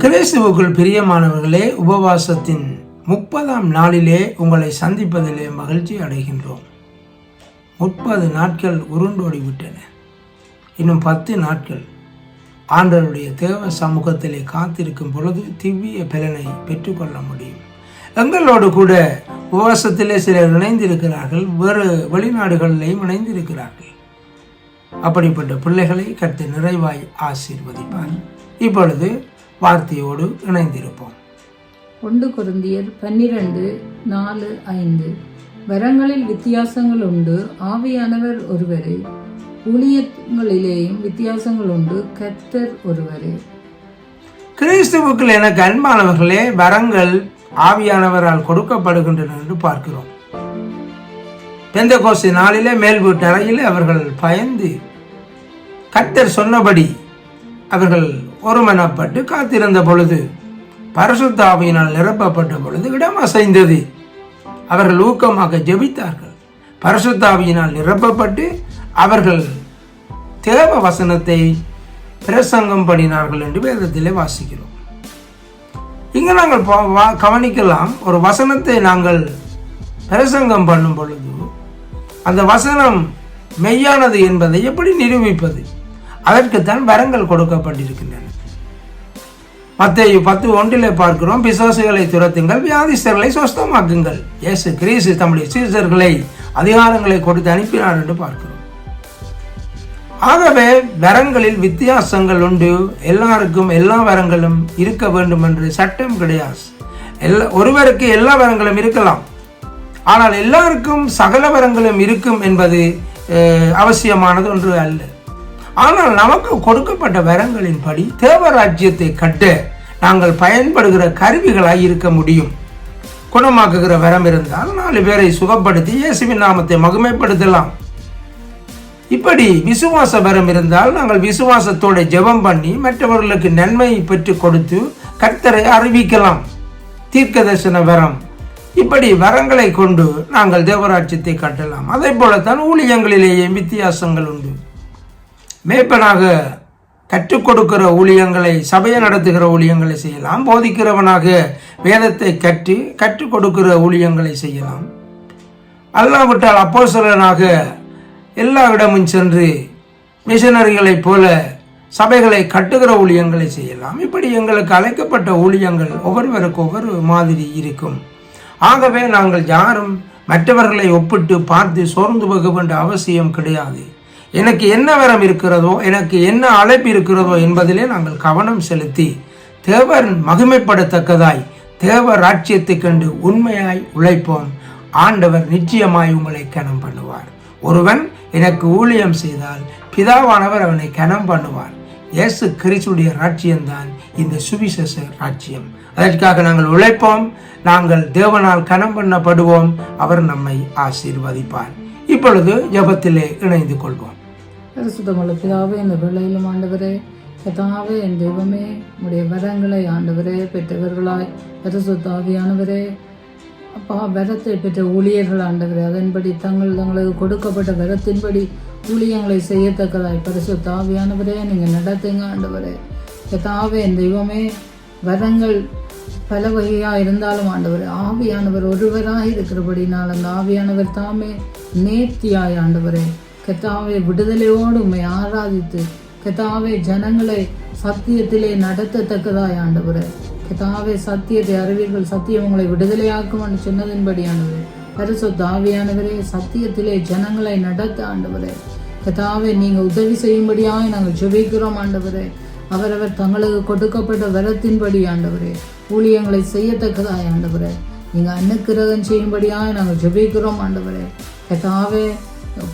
கிறிஸ்துவுக்குள் பிரியமானவர்களே உபவாசத்தின் முப்பதாம் நாளிலே உங்களை சந்திப்பதிலே மகிழ்ச்சி அடைகின்றோம். முப்பது நாட்கள் உருண்டோடி விட்டன. இன்னும் பத்து நாட்கள். ஆண்டவருடைய தேவ சமூகத்திலே காத்திருக்கும் பொழுது திவ்ய பலனை பெற்றுக்கொள்ள முடியும். எங்களோடு கூட உபவாசத்திலே சிலர் இணைந்திருக்கிறார்கள். வேறு வெளிநாடுகளிலேயும் இணைந்திருக்கிறார்கள். அப்படிப்பட்ட பிள்ளைகளை கற்று நிறைவாய் ஆசீர்வதிப்பார். இப்பொழுது வார்த்தையோடு இணைந்திருப்போம். ஒன்று கொருந்தியர் பன்னிரண்டு நாலு ஐந்து. வரங்களில் வித்தியாசங்கள் உண்டு ஆவியானவர் ஒருவரே. ஊழியங்களிலேயும் வித்தியாசங்கள் உண்டு கர்த்தர் ஒருவரே. கிறிஸ்துவுக்குள் எனக்கு அன்பானவர்களே வரங்கள் ஆவியானவரால் கொடுக்கப்படுகின்றன என்று பார்க்கிறோம். பெந்த கோசி நாளிலே மேல் வீட்டு அறையிலே அவர்கள் பயந்து கர்த்தர் சொன்னபடி அவர்கள் ஒருமனப்பட்டு காத்திருந்த பொழுது பரசுத்தாவியினால் நிரப்பப்பட்ட பொழுது இடம் அசைந்தது அவர்கள் ஊக்கமாக ஜெபித்தார்கள். பரசுத்தாவியினால் நிரப்பப்பட்டு அவர்கள் தேவ வசனத்தை பிரசங்கம் பண்ணினார்கள் என்று வேதத்திலே வாசிக்கிறோம். இங்கே நாங்கள் கவனிக்கலாம் ஒரு வசனத்தை நாங்கள் பிரசங்கம் பண்ணும் பொழுது அந்த வசனம் மெய்யானது என்பதை எப்படி நிரூபிப்பது? அதற்குத்தான் வரங்கள் கொடுக்கப்பட்டிருக்கின்றன. மத்திய பத்து ஒன்றிலே பார்க்கிறோம் பிசாசுகளை துரத்துங்கள் வியாதிஸ்தர்களை சொஸ்தமாக்குங்கள். இயேசு கிரீசு தம்முடைய சீசர்களை அதிகாரங்களை கொடுத்து அனுப்பினார் என்று பார்க்கிறோம். ஆகவே வரங்களில் வித்தியாசங்கள் உண்டு. எல்லாருக்கும் எல்லா வரங்களும் இருக்க வேண்டும் என்று சட்டம் கிடையாது. எல்லா ஒருவருக்கு எல்லா வரங்களும் இருக்கலாம். ஆனால் எல்லாருக்கும் சகல வரங்களும் இருக்கும் என்பது அவசியமானது ஒன்று அல்ல. ஆனால் நமக்கு கொடுக்கப்பட்ட வரங்களின்படி தேவராஜ்யத்தை கட்ட நாங்கள் பயன்படுகிற கருவிகளாய் இருக்க முடியும். குணமாக்குகிற வரம் இருந்தால் நாலு பேரை சுகப்படுத்தி இயேசுவின் நாமத்தை மகிமைப்படுத்தலாம். இப்படி விசுவாச வரம் இருந்தால் நாங்கள் விசுவாசத்தோட ஜெபம் பண்ணி மற்றவர்களுக்கு நன்மை பெற்று கொடுத்து கர்த்தரை அறிவிக்கலாம். தீர்க்க தரிசன வரம். இப்படி வரங்களை கொண்டு நாங்கள் தேவராட்சியத்தை கட்டலாம். அதே போலத்தான் ஊழியங்களிலேயே வித்தியாசங்கள் உண்டு. மேய்ப்பனாக கற்றுக் கொடுக்கிற ஊழியங்களை சபையை நடத்துகிற ஊழியங்களை செய்யலாம். போதிக்கிறவனாக வேதத்தை கற்று கற்றுக் கொடுக்கிற ஊழியங்களை செய்யலாம். அல்லாவிட்டால் அப்போசலனாக எல்லா இடமும் சென்று மிஷனரிகளைப் போல சபைகளை கட்டுகிற ஊழியங்களை செய்யலாம். இப்படி எங்களுக்கு அழைக்கப்பட்ட ஊழியங்கள் ஒவ்வொருவருக்கு ஒவ்வொரு மாதிரி இருக்கும். ஆகவே நாங்கள் யாரும் மற்றவர்களை ஒப்பிட்டு பார்த்து சோர்ந்து போக வேண்டிய அவசியம் கிடையாது. எனக்கு என்ன வரம் இருக்கிறதோ எனக்கு என்ன அழைப்பு இருக்கிறதோ என்பதிலே நாங்கள் கவனம் செலுத்தி தேவர் மகிமைப்படத்தக்கதாய் தேவ ராட்சியத்தை கண்டு உண்மையாய் உழைப்போம். ஆண்டவர் நிச்சயமாய் உங்களை கனம் பண்ணுவார். ஒருவன் எனக்கு ஊழியம் செய்தால் பிதாவானவர் அவனை கனம் பண்ணுவார். இயேசு கிறிஸ்துடைய ராட்சியம்தான் இந்த சுவிசேஷ ராட்சியம் அதற்காக நாங்கள் உழைப்போம். நாங்கள் தேவனால் கனம் பண்ணப்படுவோம். அவர் நம்மை ஆசீர்வதிப்பார். இப்பொழுது ஜெபத்திலே இணைந்து கொள்வோம். பரிசுத்தமுள்ள பிதாவே இந்த பிள்ளையிலும் ஆண்டவரே கதாவே என் தெய்வமே உடைய வரங்களை ஆண்டவரே பெற்றவர்களாய் பரிசுத்தாவியானவரே அப்பா வரத்தை பெற்ற ஊழியர்கள் ஆண்டவரே அதன்படி தங்கள் தங்களுக்கு கொடுக்கப்பட்ட வரத்தின்படி ஊழியங்களை செய்யத்தக்கதாய் பரிசுத்தாவியானவரே நீங்கள் நடத்துங்க ஆண்டவரே. கதாவே என் தெய்வமே வரங்கள் பல வகையாக இருந்தாலும் ஆண்டவர் ஆவியானவர் ஒருவராக இருக்கிறபடினால் அந்த ஆவியானவர் தாமே நேர்த்தியாய் ஆண்டவரே. கத்தாவே விடுதலையோடு உண்மை ஆராதித்து கத்தாவே ஜனங்களை சத்தியத்திலே நடத்தத்தக்கதாய் ஆண்டவரே. கத்தாவே சத்தியத்தை அறிவீர்கள். சத்தியம் உங்களை விடுதலையாக்கும் என்று சொன்னதின்படி ஆண்டவரே. சத்தியத்திலே ஜனங்களை நடத்த ஆண்டவரே. கத்தாவே நீங்கள் உதவி செய்யும்படியாக நாங்கள் ஜெபிக்கிறோம் ஆண்டவரே. அவரவர் தங்களுக்கு கொடுக்கப்பட்ட வரத்தின்படி ஆண்டவரே. ஊழியங்களை செய்யத்தக்கதாய் ஆண்டவரே. நீங்கள் அன்னுக்கிரகம் செய்யும்படியாக நாங்கள் ஜெபிக்கிறோம் ஆண்டவரே.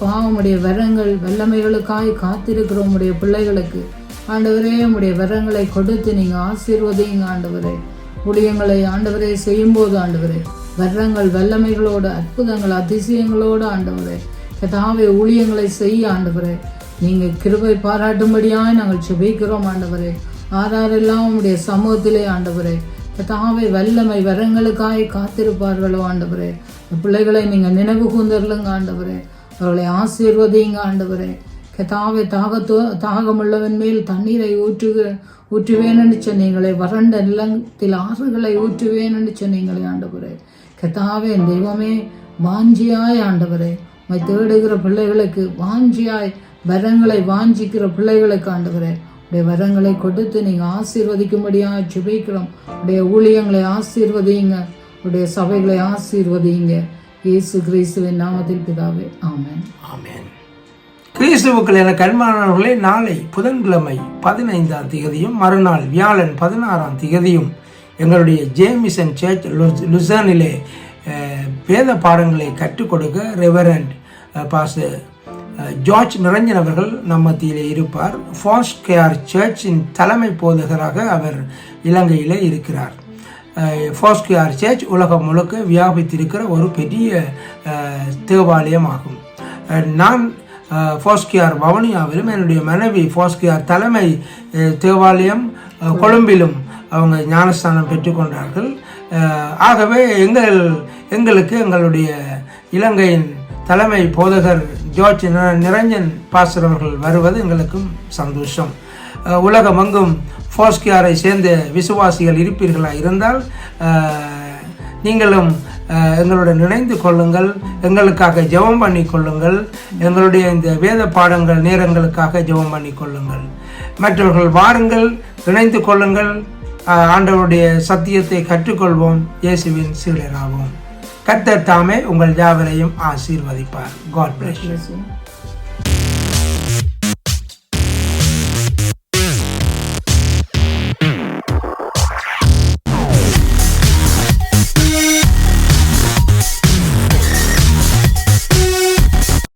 பாவமுடைய வரங்கள் வல்லமைகளுக்காய் காத்திருக்கிறோம் உடைய பிள்ளைகளுக்கு. ஆண்டவரே உடைய வரங்களை கொடுத்து நீங்கள் ஆசீர்வதிங்க ஆண்டவரே. ஊழியங்களை ஆண்டவரே செய்யும்போது ஆண்டவரே வரங்கள் வல்லமைகளோடு அற்புதங்கள் அதிசயங்களோடு ஆண்டவரே. கதாவை ஊழியங்களை செய்ய ஆண்டவரே. நீங்கள் கிருபை பாராட்டும்படியாய் நாங்கள் செபிக்கிறோம் ஆண்டவரே. ஆறாரெல்லாம் உடைய சமூகத்திலே ஆண்டவரே. கதாவை வல்லமை வரங்களுக்காய் காத்திருப்பார்களோ ஆண்டவரே. பிள்ளைகளை நீங்கள் நினைவு கூந்தர்லுங்க ஆண்டவரே. அவர்களை ஆசீர்வதிங்க ஆண்டவரே. கதாவை தாகத்தோ தாகமுள்ளவன் மேல் தண்ணீரை ஊற்றுக ஊற்றுவேன்னு சொன்னீங்களே. வறண்ட நிலத்தில் ஆறுகளை ஊற்றுவேன்னு சொன்னீங்களே ஆண்டவரே. கதாவே தெய்வமே வாஞ்சியாய் ஆண்டவரே. உமை தேடுகிற பிள்ளைகளுக்கு வாஞ்சியாய் வரங்களை வாஞ்சிக்கிற பிள்ளைகளுக்கு ஆண்டவரே. உடைய வரங்களை கொடுத்து நீங்கள் ஆசீர்வதிக்கும்படியாக ஜெபிக்கிறோம். உடைய ஊழியங்களை ஆசீர்வதிங்க உடைய சபைகளை ஆசீர்வதிங்க இயேசு கிறிஸ்துவின் நாமத்தில் பிதாவே ஆமேன். ஆமேன். கிறிஸ்துவுக்கள் என கண்மாணவர்களே நாளை புதன்கிழமை பதினைந்தாம் திகதியும் மறுநாள் வியாழன் பதினாறாம் திகதியும் எங்களுடைய ஜேமிசன் சர்ச் லுஸ்- வேத பாடங்களை கற்றுக் கொடுக்க ரெவரண்ட் பாச ஜார்ஜ் நிரஞ்சன் அவர்கள் நம் மத்தியிலே இருப்பார். ஃபாஸ்ட் கேர் சர்ச்சின் தலைமை போதகராக அவர் இலங்கையிலே இருக்கிறார். ஃபோஸ்கியார் சர்ச் உலகம் முழுக்க வியாபித்திருக்கிற ஒரு பெரிய தேவாலயமாகும். தேவாலயம் ஆகும் நான் ஃபோஸ்கியார் வவுனியாவிலும் என்னுடைய மனைவி ஃபோஸ்கியார் தலைமை தேவாலயம் கொழும்பிலும் அவங்க ஞானஸ்தானம் பெற்றுக்கொண்டார்கள் ஆகவே எங்கள் எங்களுக்கு எங்களுடைய இலங்கையின் தலைமை போதகர் ஜோர்ஜ் நிரஞ்சன் பாஸ்டர் அவர்கள் வருவது எங்களுக்கும் சந்தோஷம். உலகமெங்கும் ஃபோஸ்கியாரை சேர்ந்த விசுவாசிகள் இருப்பீர்களா இருந்தால் நீங்களும் எங்களுடன் இணைந்து கொள்ளுங்கள் எங்களுக்காக ஜெபம் பண்ணி கொள்ளுங்கள் எங்களுடைய இந்த வேத பாடங்கள் நேரங்களுக்காக ஜெபம் பண்ணி கொள்ளுங்கள். மற்றவர்கள் வாருங்கள் இணைந்து கொள்ளுங்கள் ஆண்டவருடைய சத்தியத்தை கற்றுக்கொள்வோம் இயேசுவின் சீடராகும் கத்தர் தாமே உங்கள் யாவரையும் ஆசீர்வதிப்பார். God plus